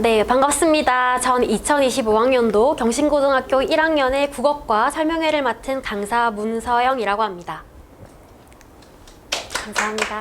네, 반갑습니다. 전 2025학년도 경신고등학교 1학년의 국어과 설명회를 맡은 강사 문서영이라고 합니다. 감사합니다.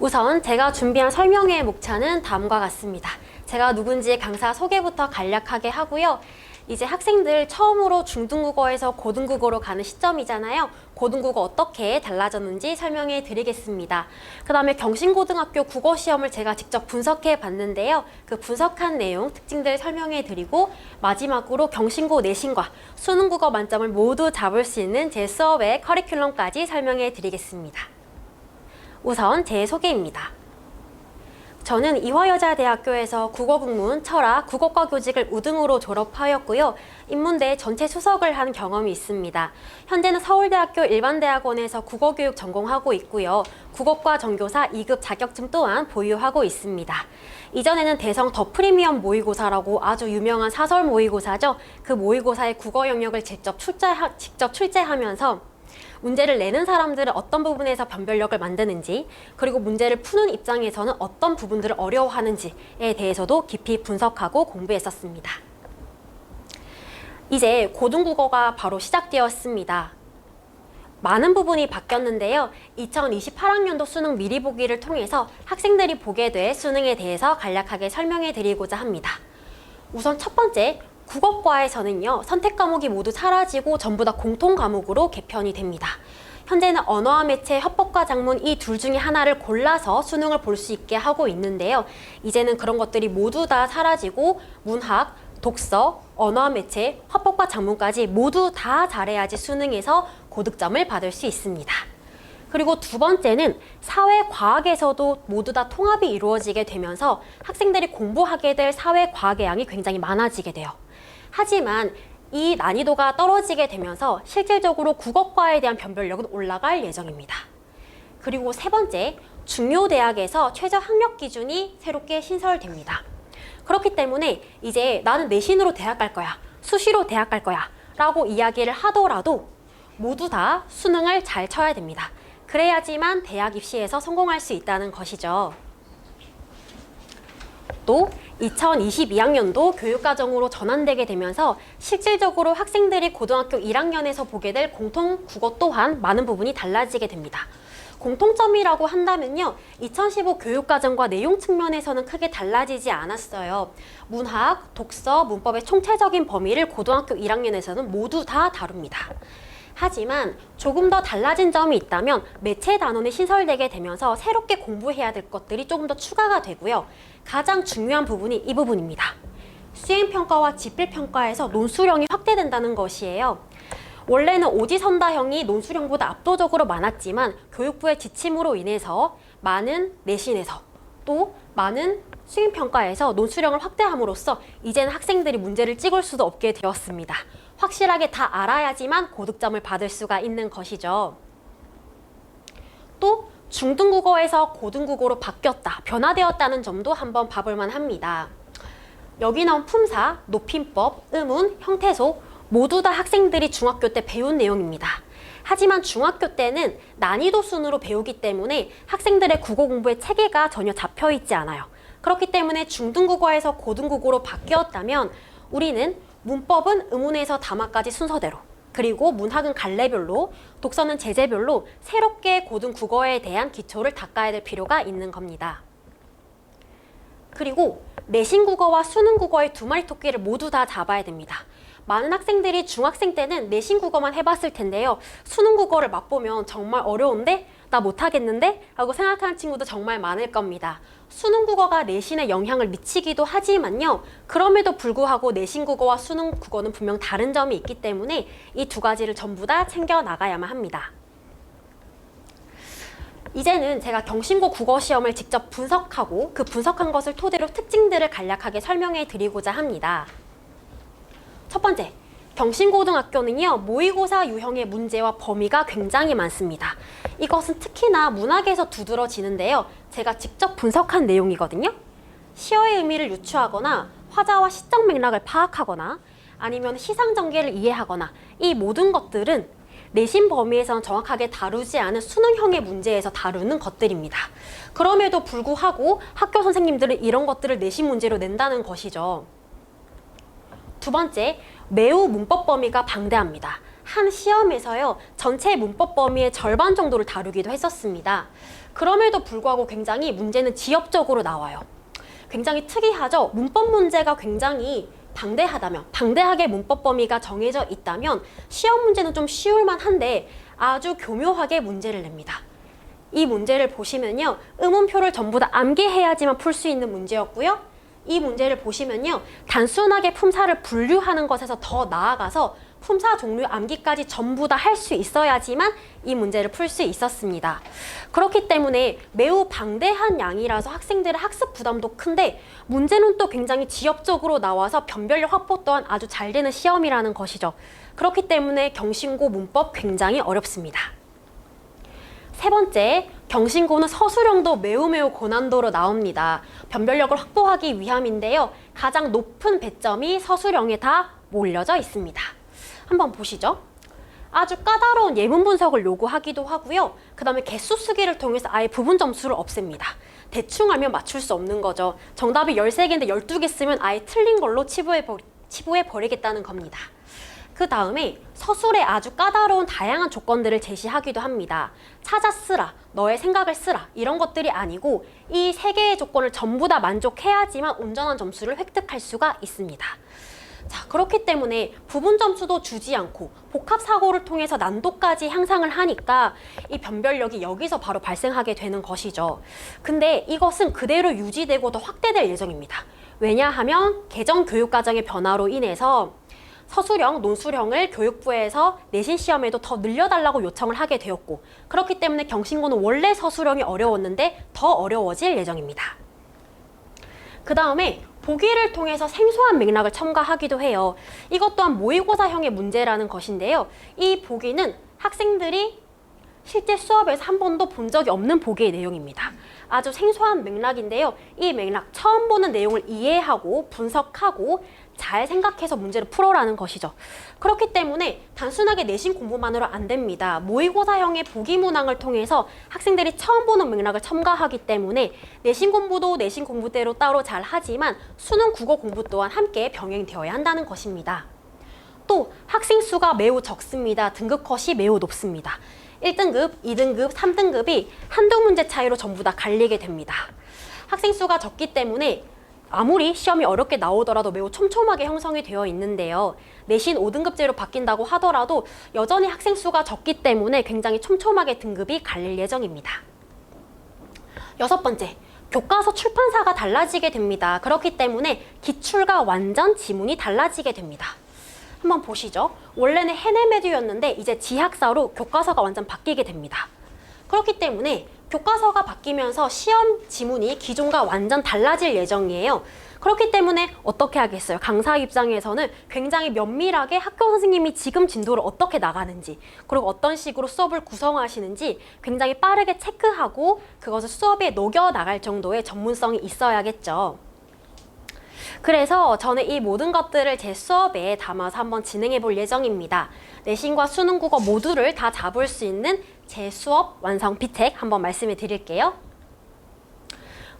우선 제가 준비한 설명회의 목차는 다음과 같습니다. 제가 누군지 강사 소개부터 간략하게 하고요. 이제 학생들 처음으로 중등국어에서 고등국어로 가는 시점이잖아요. 고등국어 어떻게 달라졌는지 설명해 드리겠습니다. 그 다음에 경신고등학교 국어 시험을 제가 직접 분석해 봤는데요. 그 분석한 내용, 특징들 설명해 드리고 마지막으로 경신고 내신과 수능국어 만점을 모두 잡을 수 있는 제 수업의 커리큘럼까지 설명해 드리겠습니다. 우선 제 소개입니다. 저는 이화여자대학교에서 국어국문, 철학, 국어과 교직을 우등으로 졸업하였고요. 인문대 전체 수석을 한 경험이 있습니다. 현재는 서울대학교 일반대학원에서 국어교육 전공하고 있고요. 국어과 전교사 2급 자격증 또한 보유하고 있습니다. 이전에는 대성 더 프리미엄 모의고사라고 아주 유명한 사설 모의고사죠. 그 모의고사의 국어 영역을 직접 출제하, 직접 출제하면서 문제를 내는 사람들은 어떤 부분에서 변별력을 만드는지 그리고 문제를 푸는 입장에서는 어떤 부분들을 어려워하는지에 대해서도 깊이 분석하고 공부했었습니다. 이제 고등국어가 바로 시작되었습니다. 많은 부분이 바뀌었는데요. 2028학년도 수능 미리 보기를 통해서 학생들이 보게 될 수능에 대해서 간략하게 설명해 드리고자 합니다. 우선 첫 번째, 국어과에서는요, 선택 과목이 모두 사라지고 전부 다 공통 과목으로 개편이 됩니다. 현재는 언어와 매체, 협법과 작문 이 둘 중에 하나를 골라서 수능을 볼 수 있게 하고 있는데요. 이제는 그런 것들이 모두 다 사라지고 문학, 독서, 언어와 매체, 화법과 작문까지 모두 다 잘해야지 수능에서 고득점을 받을 수 있습니다. 그리고 두 번째는 사회과학에서도 모두 다 통합이 이루어지게 되면서 학생들이 공부하게 될 사회과학의 양이 굉장히 많아지게 돼요. 하지만 이 난이도가 떨어지게 되면서 실질적으로 국어과에 대한 변별력은 올라갈 예정입니다. 그리고 세 번째, 중요 대학에서 최저 학력 기준이 새롭게 신설됩니다. 그렇기 때문에 이제 나는 내신으로 대학 갈 거야, 수시로 대학 갈 거야 라고 이야기를 하더라도 모두 다 수능을 잘 쳐야 됩니다. 그래야지만 대학 입시에서 성공할 수 있다는 것이죠. 또 2022학년도 교육과정으로 전환되게 되면서 실질적으로 학생들이 고등학교 1학년에서 보게 될 공통 국어 또한 많은 부분이 달라지게 됩니다. 공통점이라고 한다면요. 2015 교육과정과 내용 측면에서는 크게 달라지지 않았어요. 문학, 독서, 문법의 총체적인 범위를 고등학교 1학년에서는 모두 다 다룹니다. 하지만 조금 더 달라진 점이 있다면 매체 단원이 신설되게 되면서 새롭게 공부해야 될 것들이 조금 더 추가가 되고요. 가장 중요한 부분이 이 부분입니다. 수행평가와 집필평가에서 논술형이 확대된다는 것이에요. 원래는 오지선다형이 논술형보다 압도적으로 많았지만 교육부의 지침으로 인해서 많은 내신에서 또 많은 수행평가에서 논술형을 확대함으로써 이제는 학생들이 문제를 찍을 수도 없게 되었습니다. 확실하게 다 알아야지만 고득점을 받을 수가 있는 것이죠. 또 중등국어에서 고등국어로 바뀌었다, 변화되었다는 점도 한번 봐볼만 합니다. 여기 나온 품사, 높임법, 의문, 형태소 모두 다 학생들이 중학교 때 배운 내용입니다. 하지만 중학교 때는 난이도 순으로 배우기 때문에 학생들의 국어 공부의 체계가 전혀 잡혀 있지 않아요. 그렇기 때문에 중등국어에서 고등국어로 바뀌었다면 우리는 문법은 의문에서 담화까지 순서대로 그리고 문학은 갈래별로 독서는 제재별로 새롭게 고등 국어에 대한 기초를 닦아야 될 필요가 있는 겁니다. 그리고 내신 국어와 수능 국어의 두 마리 토끼를 모두 다 잡아야 됩니다. 많은 학생들이 중학생 때는 내신 국어만 해봤을 텐데요. 수능 국어를 맛보면 정말 어려운데? 나 못하겠는데? 라고 생각하는 친구도 정말 많을 겁니다. 수능 국어가 내신에 영향을 미치기도 하지만요. 그럼에도 불구하고 내신 국어와 수능 국어는 분명 다른 점이 있기 때문에 이 두 가지를 전부 다 챙겨 나가야만 합니다. 이제는 제가 경신고 국어 시험을 직접 분석하고 그 분석한 것을 토대로 특징들을 간략하게 설명해 드리고자 합니다. 첫 번째, 경신고등학교는요, 모의고사 유형의 문제와 범위가 굉장히 많습니다. 이것은 특히나 문학에서 두드러지는데요. 제가 직접 분석한 내용이거든요. 시어의 의미를 유추하거나 화자와 시적 맥락을 파악하거나 아니면 시상 전개를 이해하거나 이 모든 것들은 내신 범위에서는 정확하게 다루지 않은 수능형의 문제에서 다루는 것들입니다. 그럼에도 불구하고 학교 선생님들은 이런 것들을 내신 문제로 낸다는 것이죠. 두 번째, 매우 문법 범위가 방대합니다. 한 시험에서요, 전체 문법 범위의 절반 정도를 다루기도 했었습니다. 그럼에도 불구하고 굉장히 문제는 지엽적으로 나와요. 굉장히 특이하죠? 문법 문제가 굉장히 방대하다면, 방대하게 문법 범위가 정해져 있다면 시험 문제는 좀 쉬울만 한데 아주 교묘하게 문제를 냅니다. 이 문제를 보시면요. 의문표를 전부 다 암기해야지만 풀 수 있는 문제였고요. 이 문제를 보시면요. 단순하게 품사를 분류하는 것에서 더 나아가서 품사 종류 암기까지 전부 다 할 수 있어야지만 이 문제를 풀 수 있었습니다. 그렇기 때문에 매우 방대한 양이라서 학생들의 학습 부담도 큰데 문제는 또 굉장히 지엽적으로 나와서 변별력 확보 또한 아주 잘 되는 시험이라는 것이죠. 그렇기 때문에 경신고 문법 굉장히 어렵습니다. 세 번째, 경신고는 서술형도 매우 매우 고난도로 나옵니다. 변별력을 확보하기 위함인데요. 가장 높은 배점이 서술형에 다 몰려져 있습니다. 한번 보시죠. 아주 까다로운 예문 분석을 요구하기도 하고요. 그 다음에 개수 쓰기를 통해서 아예 부분 점수를 없앱니다. 대충 알면 맞출 수 없는 거죠. 정답이 13개인데 12개 쓰면 아예 틀린 걸로 치부해, 버리겠다는 겁니다. 그 다음에 서술에 아주 까다로운 다양한 조건들을 제시하기도 합니다. 찾아 쓰라, 너의 생각을 쓰라 이런 것들이 아니고 이 세 개의 조건을 전부 다 만족해야지만 온전한 점수를 획득할 수가 있습니다. 자, 그렇기 때문에 부분 점수도 주지 않고 복합 사고를 통해서 난도까지 향상을 하니까 이 변별력이 여기서 바로 발생하게 되는 것이죠. 근데 이것은 그대로 유지되고 더 확대될 예정입니다. 왜냐하면 개정 교육 과정의 변화로 인해서 서술형, 논술형을 교육부에서 내신 시험에도 더 늘려달라고 요청을 하게 되었고 그렇기 때문에 경신고는 원래 서술형이 어려웠는데 더 어려워질 예정입니다. 그 다음에 보기를 통해서 생소한 맥락을 첨가하기도 해요. 이것 또한 모의고사형의 문제라는 것인데요. 이 보기는 학생들이 실제 수업에서 한 번도 본 적이 없는 보기의 내용입니다. 아주 생소한 맥락인데요. 이 맥락 처음 보는 내용을 이해하고 분석하고 잘 생각해서 문제를 풀어라는 것이죠. 그렇기 때문에 단순하게 내신 공부만으로 안 됩니다. 모의고사형의 보기 문항을 통해서 학생들이 처음 보는 맥락을 첨가하기 때문에 내신 공부도 내신 공부대로 따로 잘 하지만 수능 국어 공부 또한 함께 병행되어야 한다는 것입니다. 또 학생 수가 매우 적습니다. 등급 컷이 매우 높습니다. 1등급, 2등급, 3등급이 한두 문제 차이로 전부 다 갈리게 됩니다. 학생 수가 적기 때문에 아무리 시험이 어렵게 나오더라도 매우 촘촘하게 형성이 되어 있는데요. 내신 5등급제로 바뀐다고 하더라도 여전히 학생 수가 적기 때문에 굉장히 촘촘하게 등급이 갈릴 예정입니다. 여섯 번째, 교과서 출판사가 달라지게 됩니다. 그렇기 때문에 기출과 완전 지문이 달라지게 됩니다. 한번 보시죠. 원래는 헤네메드였는데 이제 지학사로 교과서가 완전 바뀌게 됩니다. 그렇기 때문에 교과서가 바뀌면서 시험 지문이 기존과 완전 달라질 예정이에요. 그렇기 때문에 어떻게 하겠어요? 강사 입장에서는 굉장히 면밀하게 학교 선생님이 지금 진도를 어떻게 나가는지 그리고 어떤 식으로 수업을 구성하시는지 굉장히 빠르게 체크하고 그것을 수업에 녹여 나갈 정도의 전문성이 있어야겠죠. 그래서 저는 이 모든 것들을 제 수업에 담아서 한번 진행해 볼 예정입니다. 내신과 수능 국어 모두를 다 잡을 수 있는 제 수업 완성 비책 한번 말씀해 드릴게요.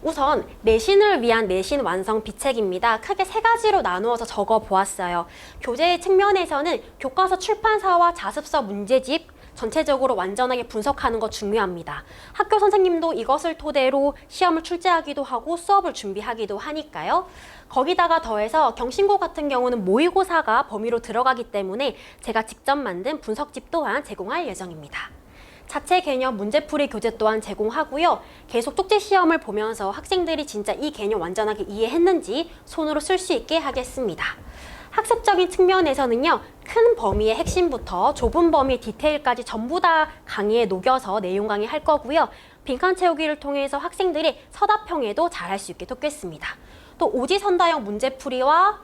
우선 내신을 위한 내신 완성 비책입니다. 크게 세 가지로 나누어서 적어 보았어요. 교재 측면에서는 교과서 출판사와 자습서 문제집 전체적으로 완전하게 분석하는 거 중요합니다. 학교 선생님도 이것을 토대로 시험을 출제하기도 하고 수업을 준비하기도 하니까요. 거기다가 더해서 경신고 같은 경우는 모의고사가 범위로 들어가기 때문에 제가 직접 만든 분석집 또한 제공할 예정입니다. 자체 개념 문제풀이 교재 또한 제공하고요. 계속 쪽지 시험을 보면서 학생들이 진짜 이 개념 완전하게 이해했는지 손으로 쓸 수 있게 하겠습니다. 학습적인 측면에서는요, 큰 범위의 핵심부터 좁은 범위 디테일까지 전부 다 강의에 녹여서 내용 강의 할 거고요. 빈칸 채우기를 통해서 학생들이 서답형에도 잘할 수 있게 돕겠습니다. 또 오지선다형 문제풀이와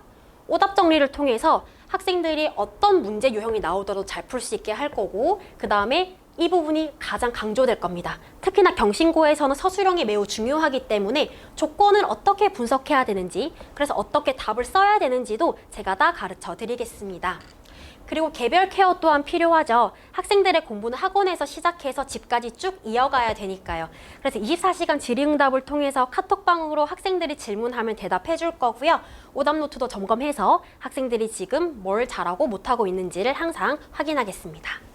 오답 정리를 통해서 학생들이 어떤 문제 유형이 나오더라도 잘 풀 수 있게 할 거고, 그 다음에 이 부분이 가장 강조될 겁니다. 특히나 경신고에서는 서술형이 매우 중요하기 때문에 조건을 어떻게 분석해야 되는지, 그래서 어떻게 답을 써야 되는지도 제가 다 가르쳐 드리겠습니다. 그리고 개별 케어 또한 필요하죠. 학생들의 공부는 학원에서 시작해서 집까지 쭉 이어가야 되니까요. 그래서 24시간 질의응답을 통해서 카톡방으로 학생들이 질문하면 대답해 줄 거고요. 오답노트도 점검해서 학생들이 지금 뭘 잘하고 못하고 있는지를 항상 확인하겠습니다.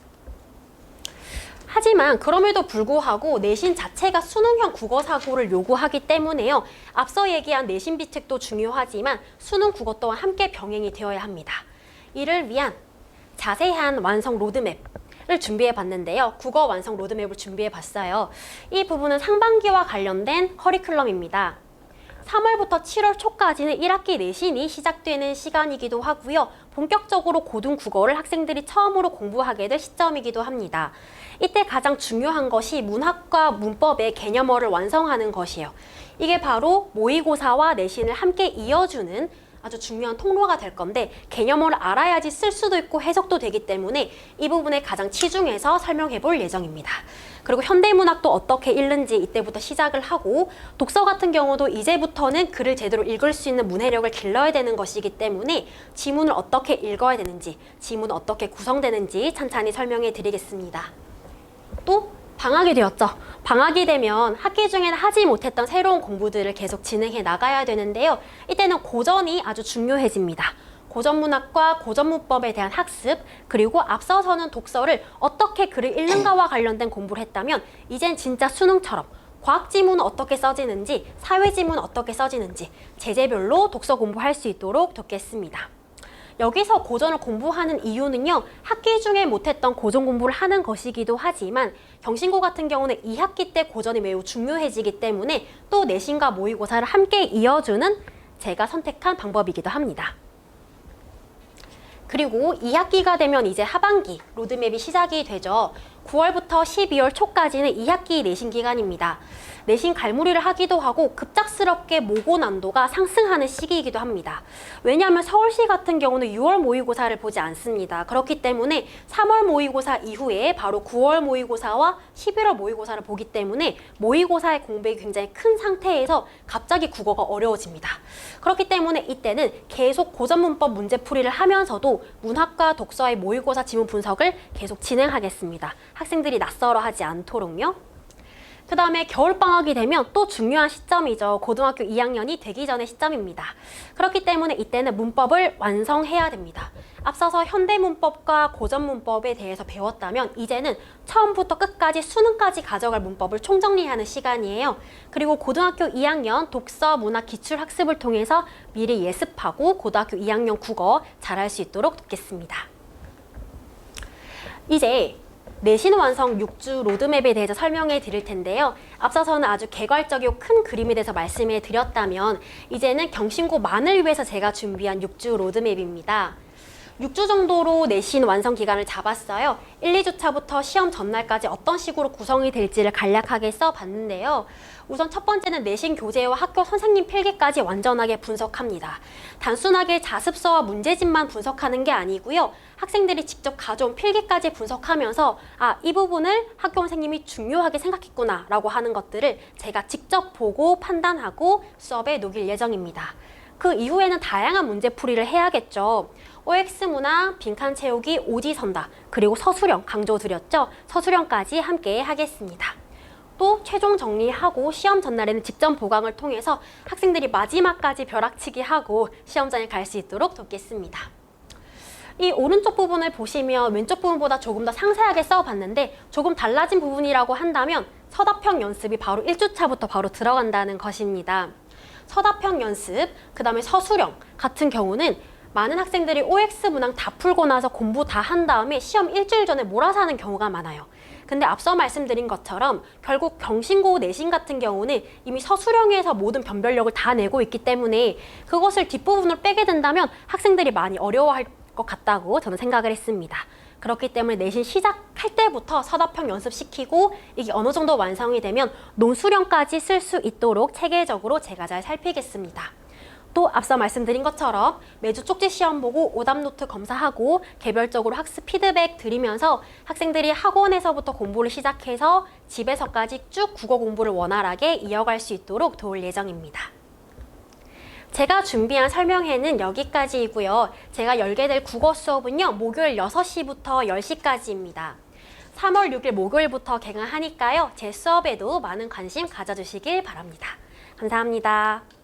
하지만 그럼에도 불구하고 내신 자체가 수능형 국어 사고를 요구하기 때문에요. 앞서 얘기한 내신 비책도 중요하지만 수능 국어 또한 함께 병행이 되어야 합니다. 이를 위한 자세한 완성 로드맵을 준비해 봤는데요. 국어 완성 로드맵을 준비해 봤어요. 이 부분은 상반기와 관련된 커리큘럼입니다. 3월부터 7월 초까지는 1학기 내신이 시작되는 시간이기도 하고요. 본격적으로 고등 국어를 학생들이 처음으로 공부하게 될 시점이기도 합니다. 이때 가장 중요한 것이 문학과 문법의 개념어를 완성하는 것이에요. 이게 바로 모의고사와 내신을 함께 이어주는 아주 중요한 통로가 될 건데 개념어를 알아야지 쓸 수도 있고 해석도 되기 때문에 이 부분에 가장 치중해서 설명해 볼 예정입니다. 그리고 현대문학도 어떻게 읽는지 이때부터 시작을 하고 독서 같은 경우도 이제부터는 글을 제대로 읽을 수 있는 문해력을 길러야 되는 것이기 때문에 지문을 어떻게 읽어야 되는지 지문은 어떻게 구성되는지 찬찬히 설명해 드리겠습니다. 또 방학이 되었죠. 방학이 되면 학기 중에는 하지 못했던 새로운 공부들을 계속 진행해 나가야 되는데요. 이때는 고전이 아주 중요해집니다. 고전문학과 고전문법에 대한 학습, 그리고 앞서서는 독서를 어떻게 글을 읽는가와 관련된 공부를 했다면, 이젠 진짜 수능처럼 과학 지문은 어떻게 써지는지, 사회 지문은 어떻게 써지는지, 제재별로 독서 공부할 수 있도록 돕겠습니다. 여기서 고전을 공부하는 이유는요, 학기 중에 못했던 고전 공부를 하는 것이기도 하지만, 경신고 같은 경우는 2학기 때 고전이 매우 중요해지기 때문에 또 내신과 모의고사를 함께 이어주는 제가 선택한 방법이기도 합니다. 그리고 2학기가 되면 이제 하반기 로드맵이 시작이 되죠. 9월부터 12월 초까지는 2학기 내신 기간입니다. 내신 갈무리를 하기도 하고 급작스럽게 모고 난도가 상승하는 시기이기도 합니다. 왜냐하면 서울시 같은 경우는 6월 모의고사를 보지 않습니다. 그렇기 때문에 3월 모의고사 이후에 바로 9월 모의고사와 11월 모의고사를 보기 때문에 모의고사의 공백이 굉장히 큰 상태에서 갑자기 국어가 어려워집니다. 그렇기 때문에 이때는 계속 고전문법 문제풀이를 하면서도 문학과 독서의 모의고사 지문 분석을 계속 진행하겠습니다. 학생들이 낯설어하지 않도록요. 그 다음에 겨울방학이 되면 또 중요한 시점이죠. 고등학교 2학년이 되기 전의 시점입니다. 그렇기 때문에 이때는 문법을 완성해야 됩니다. 앞서서 현대문법과 고전문법에 대해서 배웠다면 이제는 처음부터 끝까지 수능까지 가져갈 문법을 총정리하는 시간이에요. 그리고 고등학교 2학년 독서 문학 기출 학습을 통해서 미리 예습하고 고등학교 2학년 국어 잘할 수 있도록 돕겠습니다. 이제 내신 완성 6주 로드맵에 대해서 설명해 드릴 텐데요. 앞서서는 아주 개괄적이고 큰 그림에 대해서 말씀해 드렸다면 이제는 경신고만을 위해서 제가 준비한 6주 로드맵입니다. 6주 정도로 내신 완성 기간을 잡았어요. 1, 2주차부터 시험 전날까지 어떤 식으로 구성이 될지를 간략하게 써봤는데요. 우선 첫 번째는 내신 교재와 학교 선생님 필기까지 완전하게 분석합니다. 단순하게 자습서와 문제집만 분석하는 게 아니고요. 학생들이 직접 가져온 필기까지 분석하면서 아, 이 부분을 학교 선생님이 중요하게 생각했구나 라고 하는 것들을 제가 직접 보고 판단하고 수업에 녹일 예정입니다. 그 이후에는 다양한 문제풀이를 해야겠죠. OX 문화, 빈칸 채우기, 오지선다, 그리고 서술형 강조드렸죠. 서술형까지 함께 하겠습니다. 또 최종 정리하고 시험 전날에는 직전 보강을 통해서 학생들이 마지막까지 벼락치기 하고 시험장에 갈 수 있도록 돕겠습니다. 이 오른쪽 부분을 보시면 왼쪽 부분보다 조금 더 상세하게 써봤는데 조금 달라진 부분이라고 한다면 서답형 연습이 바로 1주차부터 바로 들어간다는 것입니다. 서답형 연습, 그 다음에 서술형 같은 경우는 많은 학생들이 OX 문항 다 풀고 나서 공부 다 한 다음에 시험 일주일 전에 몰아서 하는 경우가 많아요. 근데 앞서 말씀드린 것처럼 결국 경신고 내신 같은 경우는 이미 서술형에서 모든 변별력을 다 내고 있기 때문에 그것을 뒷부분으로 빼게 된다면 학생들이 많이 어려워할 것 같다고 저는 생각을 했습니다. 그렇기 때문에 내신 시작할 때부터 서답형 연습시키고 이게 어느 정도 완성이 되면 논수령까지 쓸 수 있도록 체계적으로 제가 잘 살피겠습니다. 또 앞서 말씀드린 것처럼 매주 쪽지 시험 보고 오답 노트 검사하고 개별적으로 학습 피드백 드리면서 학생들이 학원에서부터 공부를 시작해서 집에서까지 쭉 국어 공부를 원활하게 이어갈 수 있도록 도울 예정입니다. 제가 준비한 설명회는 여기까지이고요. 제가 열게 될 국어 수업은요, 목요일 6시부터 10시까지입니다. 3월 6일 목요일부터 개강하니까요, 제 수업에도 많은 관심 가져주시길 바랍니다. 감사합니다.